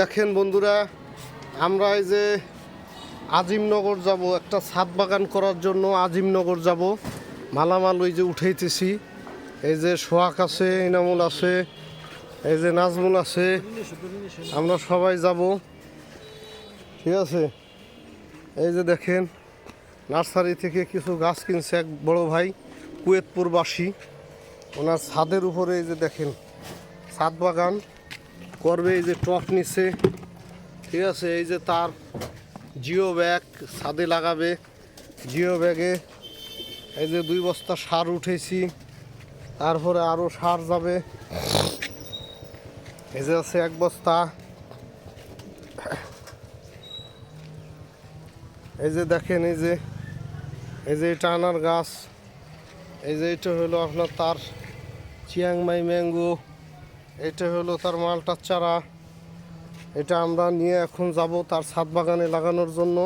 দেখেন বন্ধুরা, আমরা এই যে আজিমনগর যাব, একটা ছাদ বাগান করার জন্য আজিমনগর যাব। মালামাল ওই যে উঠাইতেছি। এই যে সোহাগ আছে ইনামুল আছে, এই যে নাজমুল আছে, আমরা সবাই যাব। ঠিক আছে? এই যে দেখেন, নার্সারি থেকে কিছু গাছ কিনছে এক বড় ভাই, কুয়েতপুরবাসী। ওনার ছাদের উপরে এই যে দেখেন, ছাদ বাগান। করবে, এই যে টপ নিচে ঠিক আছে? এই যে তার জিও ব্যাগ ছাদে লাগাবে। জিও ব্যাগে এই যে দুই বস্তা সার উঠেছি, তারপরে আরও সার যাবে। এই যে আছে এক বস্তা। এই যে দেখেন, এই যে এই যে এটা আনার গাছ, এই যে এটা হলো আপনার তার চিয়াংমাই ম্যাঙ্গো। এটা হলো তার মালটার চারা। এটা আমরা নিয়ে এখন যাব তার ছাদ বাগানে লাগানোর জন্য।